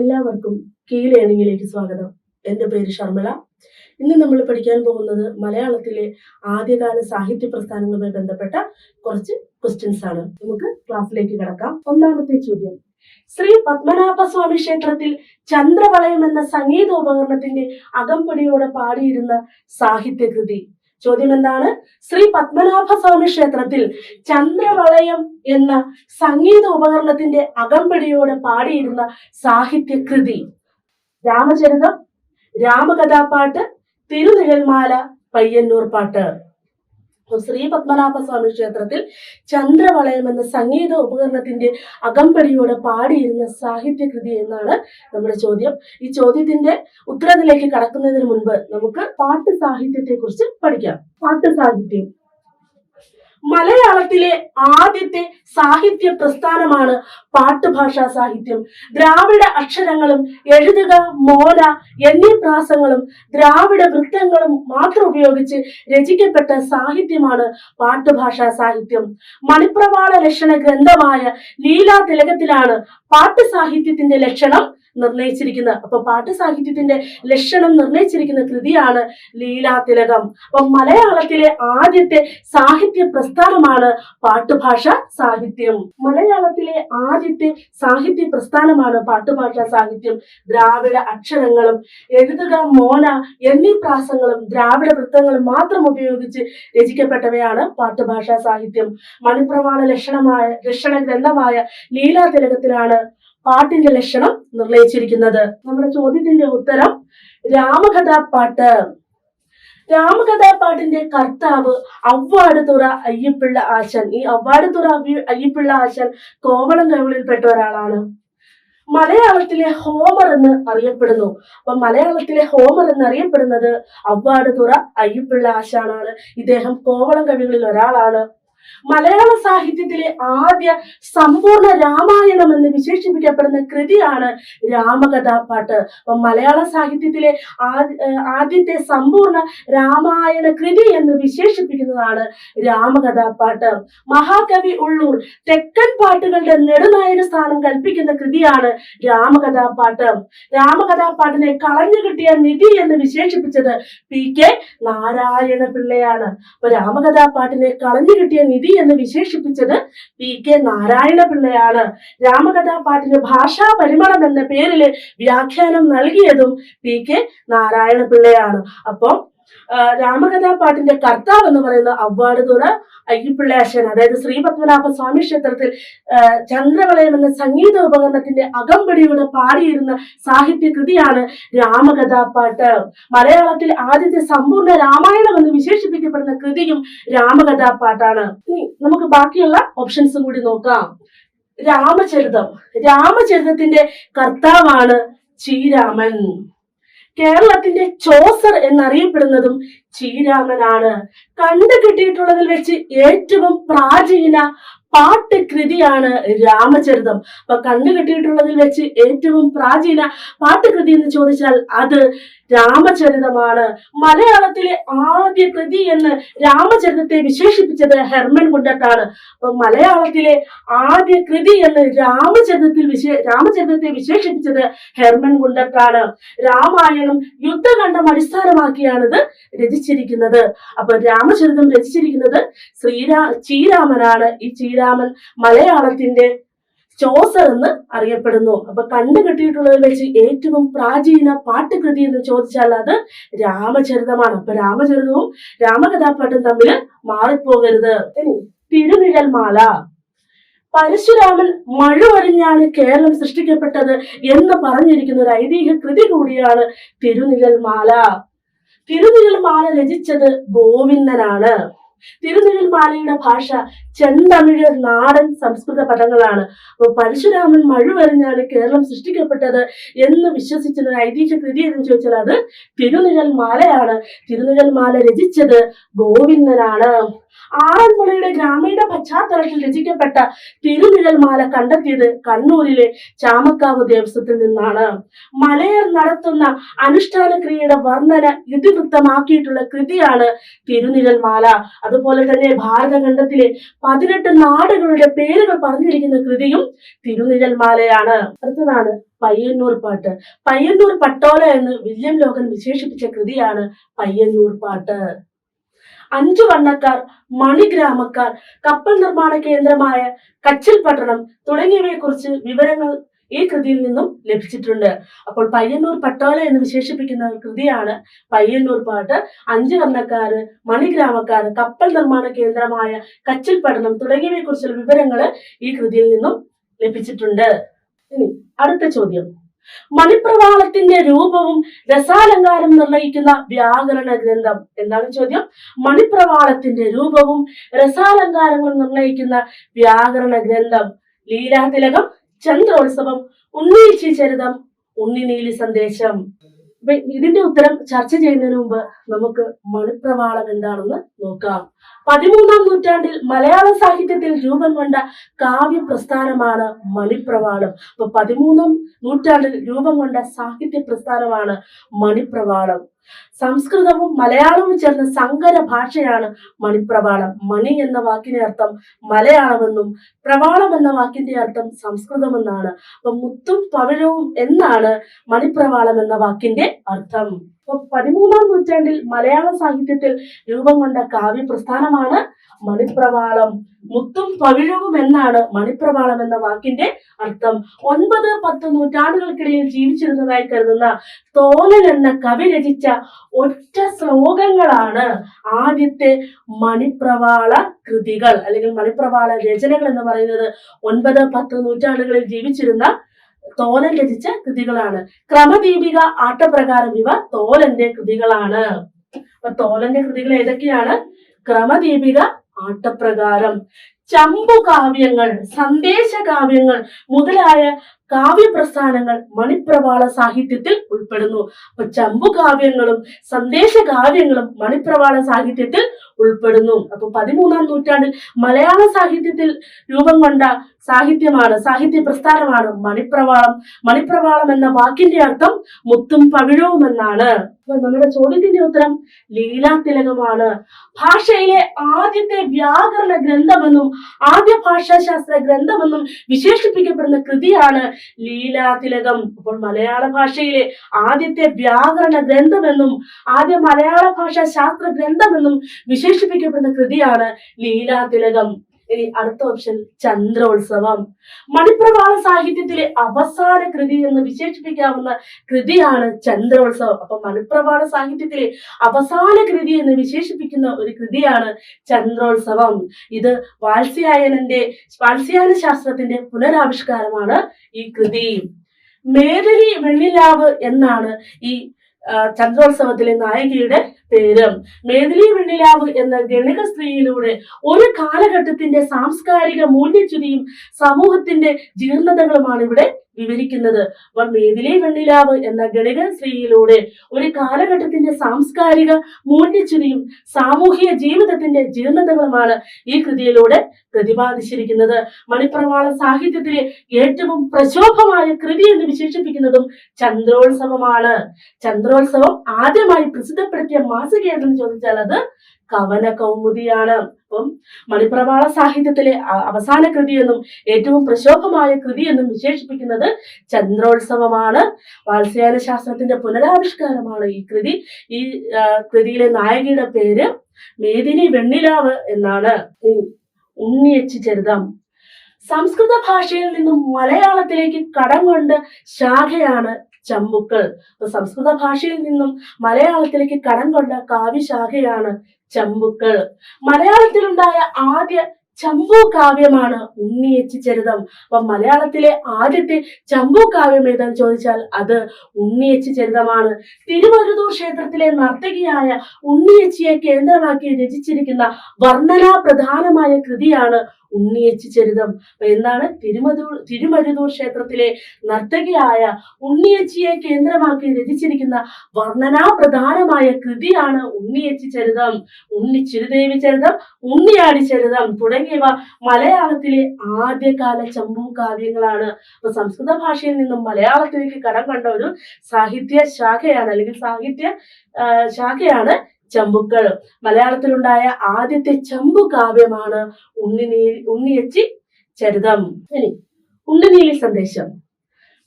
എല്ലാവർക്കും കീ ലേണിംഗിലേക്ക് സ്വാഗതം. എന്റെ പേര് ഷർമിള ഇന്ന് നമ്മൾ പഠിക്കാൻ പോകുന്നത് മലയാളത്തിലെ ആദ്യകാല സാഹിത്യ പ്രസ്ഥാനങ്ങളുമായി ബന്ധപ്പെട്ട കുറച്ച് ക്വസ്റ്റ്യൻസ് ആണ്. നമുക്ക് ക്ലാസ്സിലേക്ക് കിടക്കാം. ഒന്നാമത്തെ ചോദ്യം. ശ്രീ പത്മനാഭ സ്വാമി ക്ഷേത്രത്തിൽ ചന്ദ്രവളയം എന്ന സംഗീത ഉപകരണത്തിന്റെ അകമ്പടിയോടെ പാടിയിരുന്ന സാഹിത്യകൃതി ചോദ്യം എന്താണ്? ശ്രീ പത്മനാഭ സ്വാമി ക്ഷേത്രത്തിൽ ചന്ദ്രവളയം എന്ന സംഗീത ഉപകരണത്തിന്റെ അകമ്പടിയോടെ പാടിയിരുന്ന സാഹിത്യകൃതി. രാമചരിതം രാമകഥാപാട്ട് തിരുനിഴൽമാല പയ്യന്നൂർ പാട്ട്. ശ്രീ പത്മനാഭ സ്വാമി ക്ഷേത്രത്തിൽ ചന്ദ്രവളയം എന്ന സംഗീത ഉപകരണത്തിന്റെ അകമ്പടിയോടെ പാടിയിരുന്ന സാഹിത്യകൃതി എന്നാണ് നമ്മുടെ ചോദ്യം. ഈ ചോദ്യത്തിന്റെ ഉത്തരത്തിലേക്ക് കടക്കുന്നതിന് മുൻപ് നമുക്ക് പാട്ട് സാഹിത്യത്തെ കുറിച്ച് പഠിക്കാം. പാട്ട് സാഹിത്യം. മലയാളത്തിലെ ആദ്യത്തെ സാഹിത്യ പ്രസ്ഥാനമാണ് പാട്ടുഭാഷാ സാഹിത്യം. ദ്രാവിഡ അക്ഷരങ്ങളും എഴുതുക മോന എന്നീ പ്രാസങ്ങളും ദ്രാവിഡ വൃത്തങ്ങളും മാത്രം ഉപയോഗിച്ച് രചിക്കപ്പെട്ട സാഹിത്യമാണ് പാട്ടുഭാഷാ സാഹിത്യം. മണിപ്രവാള ലക്ഷണ ഗ്രന്ഥമായ ലീലാ തിലകത്തിലാണ് പാട്ട് സാഹിത്യത്തിന്റെ ലക്ഷണം നിർണയിച്ചിരിക്കുന്നത്. അപ്പൊ പാട്ട് സാഹിത്യത്തിന്റെ ലക്ഷണം നിർണയിച്ചിരിക്കുന്ന കൃതിയാണ് ലീലാ തിലകം. അപ്പൊ മലയാളത്തിലെ ആദ്യത്തെ സാഹിത്യ പ്രസ്ഥാനമാണ് പാട്ടുഭാഷ സാഹിത്യം. മലയാളത്തിലെ ആദ്യത്തെ സാഹിത്യ പ്രസ്ഥാനമാണ് പാട്ടുഭാഷ സാഹിത്യം. ദ്രാവിഡ അക്ഷരങ്ങളും എഴുതുക മോന എന്നീ പ്രാസങ്ങളും ദ്രാവിഡ വൃത്തങ്ങളും മാത്രം ഉപയോഗിച്ച് രചിക്കപ്പെട്ടവയാണ് പാട്ടുഭാഷാ സാഹിത്യം. മണിപ്രവാള ലക്ഷണമായ ലക്ഷണ ഗ്രന്ഥമായ ലീലാ തിലകത്തിലാണ് പാട്ടിന്റെ ലക്ഷണം നിർണയിച്ചിരിക്കുന്നത്. നമ്മുടെ ചോദ്യത്തിന്റെ ഉത്തരം രാമകഥാപാട്ട് രാമകഥാപാട്ടിന്റെ കർത്താവ് അവ്വാടുതുറ അയ്യപ്പിള്ള ആശാൻ. ഈ അവ്വാടുതുറ അയ്യ- അയ്യപ്പിള്ള ആശാൻ കോവളം കവിളിൽപ്പെട്ട ഒരാളാണ്. മലയാളത്തിലെ ഹോമർ എന്ന് അറിയപ്പെടുന്നു. അപ്പൊ മലയാളത്തിലെ ഹോമർ എന്ന് അറിയപ്പെടുന്നത് അവ്വാടുതുറ അയ്യപ്പിള്ള ആശാനാണ്. ഇദ്ദേഹം കോവളം കവികളിൽ ഒരാളാണ്. മലയാള സാഹിത്യത്തിലെ ആദ്യ സമ്പൂർണ രാമായണം എന്ന് വിശേഷിപ്പിക്കപ്പെടുന്ന കൃതിയാണ് രാമകഥാപാട്ട് അപ്പം മലയാള സാഹിത്യത്തിലെ ആദ്യത്തെ സമ്പൂർണ രാമായണ കൃതി എന്ന് വിശേഷിപ്പിക്കുന്നതാണ് രാമകഥാപാട്ട് മഹാകവി ഉള്ളൂർ തെക്കൻ പാട്ടുകളുടെ നെടുനായക സ്ഥാനം കൽപ്പിക്കുന്ന കൃതിയാണ് രാമകഥാപാട്ട് രാമകഥാപാട്ടിനെ കളഞ്ഞു കിട്ടിയ നിധി എന്ന് വിശേഷിപ്പിച്ചത് പി കെ നാരായണ പിള്ളയാണ് അപ്പൊ രാമകഥാപാട്ടിനെ കളഞ്ഞു കിട്ടിയ നിധി എന്ന് വിശേഷിപ്പിച്ചത് പി കെ നാരായണ പിള്ളയാണ് രാമകഥാപാട്ടിന് ഭാഷാ പരിമളം എന്ന പേരിൽ വ്യാഖ്യാനം നൽകിയതും പി കെ നാരായണ പിള്ളയാണ് അപ്പം ആ, രാമകഥാപാട്ടിന്റെ കർത്താവ് എന്ന് പറയുന്ന അവ്വാടുതുറ തുറ അയ്യപ്പിള്ളയാശൻ അതായത് ശ്രീ പത്മനാഭ സ്വാമി ക്ഷേത്രത്തിൽ ചന്ദ്രവളയം എന്ന സംഗീത ഉപകരണത്തിന്റെ അകമ്പടിയോടെ പാടിയിരുന്ന സാഹിത്യ കൃതിയാണ് രാമകഥാപാട്ട്. മലയാളത്തിൽ ആദ്യത്തെ സമ്പൂർണ രാമായണം എന്ന് വിശേഷിപ്പിക്കപ്പെടുന്ന കൃതിയും രാമകഥാപാട്ടാണ്. നമുക്ക് ബാക്കിയുള്ള ഓപ്ഷൻസ് കൂടി നോക്കാം. രാമചരിതം. രാമചരിതത്തിന്റെ കർത്താവാണ് ചീരാമൻ കേരളത്തിന്റെ ചോസർ എന്നറിയപ്പെടുന്നതും ചീരാമനാണ് കണ്ടു കിട്ടിയിട്ടുള്ളതിൽ വെച്ച് ഏറ്റവും പ്രാചീന പാട്ട് കൃതിയാണ് രാമചരിതം. അപ്പൊ കണ്ടു കിട്ടിയിട്ടുള്ളതിൽ വെച്ച് ഏറ്റവും പ്രാചീന പാട്ടുകൃതി എന്ന് ചോദിച്ചാൽ അത് രാമചരിതമാണ്. മലയാളത്തിലെ ആദ്യ കൃതി എന്ന് രാമചരിതത്തെ വിശേഷിപ്പിച്ചത് ഹെർമൻ കുണ്ടട്ടാണ് അപ്പൊ മലയാളത്തിലെ ആദ്യ കൃതി എന്ന് രാമചരിതത്തിൽ വിശേ രാമചരിതത്തെ വിശേഷിപ്പിച്ചത് ഹെർമൻ കുണ്ടട്ടാണ് രാമായണം യുദ്ധഖണ്ഡം അടിസ്ഥാനമാക്കിയാണിത് രചിച്ചിരിക്കുന്നത്. അപ്പൊ രാമചരിതം രചിച്ചിരിക്കുന്നത് ശ്രീരാ ചീരാമനാണ് ഈ ചീരാമൻ മലയാളത്തിന്റെ ചോസർ എന്ന് അറിയപ്പെടുന്നു. അപ്പൊ കണ്ടു കിട്ടിയിട്ടുള്ളതിൽ വെച്ച് ഏറ്റവും പ്രാചീന പാട്ടുകൃതി എന്ന് ചോദിച്ചാൽ അത് രാമചരിതമാണ്. അപ്പൊ രാമചരിതവും രാമകഥാപാട്ടും തമ്മിൽ മാറിപ്പോകരുത്. തിരുനിഴൽ മാല. പരശുരാമൻ മഴുവറിഞ്ഞാണ് കേരളം സൃഷ്ടിക്കപ്പെട്ടത് എന്ന് പറഞ്ഞിരിക്കുന്ന ഒരു ഐതിഹ്യ കൃതി കൂടിയാണ് തിരുനിഴൽ മാല. തിരുനിഴൽ മാല രചിച്ചത് ഗോവിന്ദനാണ്. തിരുനിഴൽമാലയുടെ ഭാഷ ചെന്തമിഴ് നാടൻ സംസ്കൃത പദങ്ങളാണ്. അപ്പൊ പരശുരാമൻ മഴുവെറിഞ്ഞാണ് കേരളം സൃഷ്ടിക്കപ്പെട്ടത് എന്ന് വിശ്വസിച്ചിരുന്ന ഒരു ഐതിഹ്യ കൃതി എന്ന് ചോദിച്ചാൽ അത് തിരുനിഴൽമാലയാണ് തിരുനിഴൽമാല തിരുനിഴൽ രചിച്ചത് ഗോവിന്ദനാണ്. ആറന്മുളയുടെ ഗ്രാമീണ പശ്ചാത്തലത്തിൽ രചിക്കപ്പെട്ട തിരുനിഴൽമാല കണ്ടെത്തിയത് കണ്ണൂരിലെ ചാമക്കാവ് ദേവസ്വത്തിൽ നിന്നാണ്. മലയർ നടത്തുന്ന അനുഷ്ഠാന ക്രിയയുടെ വർണന ഇതിവൃത്തമാക്കിയിട്ടുള്ള കൃതിയാണ് തിരുനിഴൽ മാല. അതുപോലെ തന്നെ ഭാരതഖണ്ഡത്തിലെ പതിനെട്ട് നാടുകളുടെ പേരുകൾ പറഞ്ഞിരിക്കുന്ന കൃതിയും തിരുനിഴൽ മാലയാണ്. അടുത്തതാണ് പയ്യന്നൂർ പാട്ട്. പയ്യന്നൂർ പട്ടോല എന്ന് വില്യം ലോകൻ വിശേഷിപ്പിച്ച കൃതിയാണ് പയ്യന്നൂർ പാട്ട്. അഞ്ചു വണ്ണക്കാർ മണിഗ്രാമക്കാർ കപ്പൽ നിർമ്മാണ കേന്ദ്രമായ കച്ചിൽ പട്ടണം തുടങ്ങിയവയെ കുറിച്ച് വിവരങ്ങൾ ഈ കൃതിയിൽ നിന്നും ലഭിച്ചിട്ടുണ്ട്. അപ്പോൾ പയ്യന്നൂർ പട്ടോല എന്ന് വിശേഷിപ്പിക്കുന്ന കൃതിയാണ് പയ്യന്നൂർ പാട്ട്. അഞ്ചു വർണക്കാര് മണിഗ്രാമക്കാർ കപ്പൽ നിർമ്മാണ കേന്ദ്രമായ കച്ചിൽ പഠനം തുടങ്ങിയവയെ കുറിച്ചുള്ള വിവരങ്ങൾ ഈ കൃതിയിൽ നിന്നും ലഭിച്ചിട്ടുണ്ട്. ഇനി അടുത്ത ചോദ്യം. മണിപ്രവാളത്തിന്റെ രൂപവും രസാലങ്കാരം നിർണയിക്കുന്ന വ്യാകരണ ഗ്രന്ഥം. എന്താണ് ചോദ്യം? മണിപ്രവാളത്തിന്റെ രൂപവും രസാലങ്കാരങ്ങളും നിർണയിക്കുന്ന വ്യാകരണ ഗ്രന്ഥം. ലീലാതിലകം ചന്ദ്രോത്സവം ഉണ്ണീച്ചി ചരിതം ഉണ്ണിനീലി സന്ദേശം. ഇതിന്റെ ഉത്തരം ചർച്ച ചെയ്യുന്നതിന് മുമ്പ് നമുക്ക് മണിപ്രവാളം എന്താണെന്ന് നോക്കാം. പതിമൂന്നാം നൂറ്റാണ്ടിൽ മലയാള സാഹിത്യത്തിൽ രൂപം കൊണ്ട കാവ്യ പ്രസ്ഥാനമാണ് മണിപ്രവാളം. അപ്പൊ പതിമൂന്നാം നൂറ്റാണ്ടിൽ രൂപം കൊണ്ട സാഹിത്യ പ്രസ്ഥാനമാണ് മണിപ്രവാളം. സംസ്കൃതവും മലയാളവും ചേർന്ന സങ്കര ഭാഷയാണ് മണിപ്രവാളം. മണി എന്ന വാക്കിന്റെ അർത്ഥം മലയാളമെന്നും പ്രവാളം എന്ന വാക്കിന്റെ അർത്ഥം സംസ്കൃതമെന്നാണ്. അപ്പൊ മുത്തും പവിഴവും എന്നാണ് മണിപ്രവാളം എന്ന വാക്കിന്റെ അർത്ഥം. പതിമൂന്നാം നൂറ്റാണ്ടിൽ മലയാള സാഹിത്യത്തിൽ രൂപം കൊണ്ട കാവ്യ പ്രസ്ഥാനമാണ് മണിപ്രവാളം. മുത്തും പവിഴവും എന്നാണ് മണിപ്രവാളം എന്ന വാക്കിന്റെ അർത്ഥം. ഒൻപത് പത്ത് നൂറ്റാണ്ടുകൾക്കിടയിൽ ജീവിച്ചിരുന്നതായി കരുതുന്ന തോലൻ എന്ന കവി രചിച്ച ഒറ്റ ശ്ലോകങ്ങളാണ് ആദ്യത്തെ മണിപ്രവാള കൃതികൾ അല്ലെങ്കിൽ മണിപ്രവാള രചനകൾ എന്ന് പറയുന്നത്. ഒൻപത് പത്ത് നൂറ്റാണ്ടുകളിൽ ജീവിച്ചിരുന്ന തോലൻ രചിച്ച കൃതികളാണ്. ക്രമദീപിക ആട്ടപ്രകാരം ഇവ തോലന്റെ കൃതികളാണ്. അപ്പൊ തോലന്റെ കൃതികൾ ഏതൊക്കെയാണ്? ക്രമദീപിക ആട്ടപ്രകാരം. ചമ്പു കാവ്യങ്ങൾ സന്ദേശ കാവ്യങ്ങൾ മുതലായ കാവ്യപ്രസ്ഥാനങ്ങൾ മണിപ്രവാള സാഹിത്യത്തിൽ ഉൾപ്പെടുന്നു. അപ്പൊ ചമ്പു കാവ്യങ്ങളും സന്ദേശ കാവ്യങ്ങളും മണിപ്രവാള സാഹിത്യത്തിൽ ഉൾപ്പെടുന്നു. അപ്പൊ പതിമൂന്നാം നൂറ്റാണ്ടിൽ മലയാള സാഹിത്യത്തിൽ രൂപം കൊണ്ട സാഹിത്യമാണ് സാഹിത്യ പ്രസ്ഥാനമാണ് മണിപ്രവാളം. മണിപ്രവാളം എന്ന വാക്കിന്റെ അർത്ഥം മുത്തും പവിഴവും എന്നാണ്. അപ്പൊ നമ്മുടെ ചോദ്യത്തിന്റെ ഉത്തരം ലീലാതിലകമാണ് ഭാഷയിലെ ആദ്യത്തെ വ്യാകരണ ഗ്രന്ഥമെന്നും ആദ്യ ഭാഷാശാസ്ത്ര ഗ്രന്ഥമെന്നും വിശേഷിപ്പിക്കപ്പെടുന്ന കൃതിയാണ് ലീലാതിലകം. അപ്പോൾ മലയാള ഭാഷയിലെ ആദ്യത്തെ വ്യാകരണ ഗ്രന്ഥമെന്നും ആദ്യ മലയാള ഭാഷാ ശാസ്ത്ര ഗ്രന്ഥമെന്നും വിശേഷിപ്പിക്കപ്പെടുന്ന കൃതിയാണ് ലീലാതിലകം. ഇനി അടുത്ത ഓപ്ഷൻ ചന്ദ്രോത്സവം. മണിപ്രവാള സാഹിത്യത്തിലെ അവസാന കൃതി എന്ന് വിശേഷിപ്പിക്കാവുന്ന കൃതിയാണ് ചന്ദ്രോത്സവം. അപ്പൊ മണിപ്രവാള സാഹിത്യത്തിലെ അവസാന കൃതി എന്ന് വിശേഷിപ്പിക്കുന്ന ഒരു കൃതിയാണ് ചന്ദ്രോത്സവം. ഇത് വാത്സ്യായനന്റെ വാത്സ്യായന ശാസ്ത്രത്തിന്റെ പുനരാവിഷ്കാരമാണ് ഈ കൃതി. മേദലി വെള്ളിലാവ് എന്നാണ് ഈ ചന്ദ്രോത്സവത്തിലെ നായികയുടെ പേര്. മേദിലി വെണ്ണിലാവ് എന്ന ഗണിക സ്ത്രീയിലൂടെ ഒരു കാലഘട്ടത്തിന്റെ സാംസ്കാരിക മൂല്യച്യുതിയും സമൂഹത്തിന്റെ ജീർണതകളുമാണ് ഇവിടെ വിവരിക്കുന്നത്. അപ്പൊ വെള്ളിലാവ് എന്ന ഗണിക സ്ത്രീയിലൂടെ ഒരു കാലഘട്ടത്തിന്റെ സാംസ്കാരിക മൂല്യച്യുതിയും സാമൂഹിക ജീവിതത്തിന്റെ ജീർണതകളുമാണ് ഈ കൃതിയിലൂടെ പ്രതിപാദിച്ചിരിക്കുന്നത്. മണിപ്രവാള സാഹിത്യത്തിലെ ഏറ്റവും പ്രശോഭമായ കൃതി എന്ന് വിശേഷിപ്പിക്കുന്നതും ചന്ദ്രോത്സവമാണ്. ചന്ദ്രോത്സവം ആദ്യമായി പ്രസിദ്ധപ്പെടുത്തിയ മാസിക ഏതെന്ന് ചോദിച്ചാൽ അത് കവന കൗമുദിയാണ് അപ്പം മണിപ്രവാള സാഹിത്യത്തിലെ അവസാന കൃതി എന്നും ഏറ്റവും പ്രശോഭമായ കൃതി എന്നും വിശേഷിപ്പിക്കുന്നത് ചന്ദ്രോത്സവമാണ്. വാത്സ്യായന ശാസ്ത്രത്തിന്റെ പുനരാവിഷ്കാരമാണ് ഈ കൃതി. ഈ കൃതിയിലെ നായികയുടെ പേര് മേദിനി വെണ്ണിലാവ് എന്നാണ്. ഉണ്ണിയച്ചി ചരിതം സംസ്കൃത ഭാഷയിൽ നിന്നും മലയാളത്തിലേക്ക് കടം കൊണ്ട് ശാഖയാണ് ചമ്പുക്കൾ. സംസ്കൃത ഭാഷയിൽ നിന്നും മലയാളത്തിലേക്ക് കടം കൊണ്ട കാവ്യശാഖയാണ് ചമ്പുക്കൾ. മലയാളത്തിലുണ്ടായ ആദ്യ ചമ്പു കാവ്യമാണ് ഉണ്ണിയച്ചി ചരിതം. അപ്പൊ മലയാളത്തിലെ ആദ്യത്തെ ചമ്പു കാവ്യം ഏതാന്ന് ചോദിച്ചാൽ അത് ഉണ്ണിയച്ചി ചരിതമാണ്. തിരുവരുതൂർ ക്ഷേത്രത്തിലെ നർത്തകിയായ ഉണ്ണിയച്ചിയെ കേന്ദ്രമാക്കി രചിച്ചിരിക്കുന്ന വർണനാ പ്രധാനമായ കൃതിയാണ് ഉണ്ണിയച്ചി ചരിതം. എന്താണ്? തിരുമതൂർ തിരുമരുതൂർ ക്ഷേത്രത്തിലെ നർത്തകിയായ ഉണ്ണിയച്ചിയെ കേന്ദ്രമാക്കി രചിച്ചിരിക്കുന്ന വർണനാ പ്രധാനമായ കൃതിയാണ് ഉണ്ണിയച്ചി ചരിതം. ഉണ്ണി ചിരുദേവി ചരിതം ഉണ്ണിയാടി ചരിതം തുടങ്ങിയവ മലയാളത്തിലെ ആദ്യകാല ചമ്പു കാവ്യങ്ങളാണ്. അപ്പൊ സംസ്കൃത ഭാഷയിൽ നിന്നും മലയാളത്തിലേക്ക് കടം കണ്ട ഒരു സാഹിത്യ ശാഖയാണ് അല്ലെങ്കിൽ സാഹിത്യ ശാഖയാണ് ചമ്പുക്കൾ. മലയാളത്തിലുണ്ടായ ആദ്യത്തെ ചമ്പു കാവ്യമാണ് ഉണ്ണിനീ ഉണ്ണിയച്ചി ചരിതം. ഇനി ഉണ്ണിനീലി സന്ദേശം.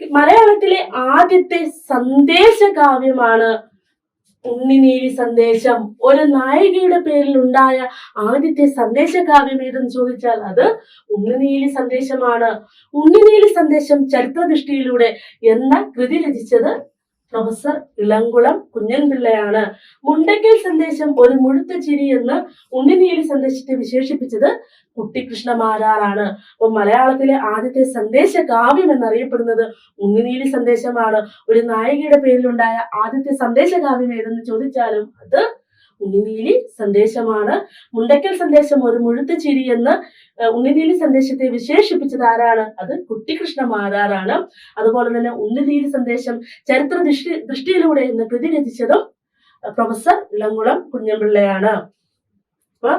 മലയാളത്തിലെ ആദ്യത്തെ സന്ദേശ കാവ്യമാണ് ഉണ്ണിനീലി സന്ദേശം. ഒരു നായികയുടെ പേരിൽ ഉണ്ടായ ആദ്യത്തെ സന്ദേശ കാവ്യം ഏതെന്ന് ചോദിച്ചാൽ അത് ഉണ്ണിനീലി സന്ദേശമാണ്. ഉണ്ണിനീലി സന്ദേശം ചരിത്രദൃഷ്ടിയിലൂടെ എന്ന കൃതി രചിച്ചത് പ്രൊഫസർ ഇളംകുളം കുഞ്ഞൻപിള്ളയാണ്. മുണ്ടക്കൽ സന്ദേശം ഒരു മുഴുത്ത ചിരി എന്ന് ഉണ്ണിനീലി സന്ദേശത്തെ വിശേഷിപ്പിച്ചത് കുട്ടിക്കൃഷ്ണ മാരാറാണ് അപ്പൊ മലയാളത്തിലെ ആദ്യത്തെ സന്ദേശ കാവ്യം എന്നറിയപ്പെടുന്നത് ഉണ്ണിനീലി സന്ദേശമാണ്. ഒരു നായികയുടെ പേരിലുണ്ടായ ആദ്യത്തെ സന്ദേശ കാവ്യം ഏതെന്ന് ചോദിച്ചാലും അത് ഉണ്ണിനീലി സന്ദേശമാണ്. മുണ്ടക്കൽ സന്ദേശം ഒരു മുഴുത്ത ചിരി എന്ന് ഉണ്ണിനീലി സന്ദേശത്തെ വിശേഷിപ്പിച്ചത് ആരാണ്? അത് കുട്ടികൃഷ്ണ മാരാറാണ്. അതുപോലെ തന്നെ ഉണ്ണിനീലി സന്ദേശം ചരിത്ര ദൃഷ്ടി ദൃഷ്ടിയിലൂടെ എന്ന് കൃതി രചിച്ചതും പ്രൊഫസർ ഇളങ്കുളം കുഞ്ഞമ്പിള്ളയാണ്. അപ്പൊ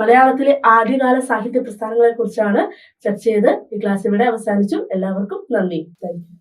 മലയാളത്തിലെ ആദ്യകാല സാഹിത്യ പ്രസ്ഥാനങ്ങളെ കുറിച്ചാണ് ചർച്ച ചെയ്ത് ഈ ക്ലാസ് ഇവിടെ അവസാനിച്ചു. എല്ലാവർക്കും നന്ദി. താങ്ക്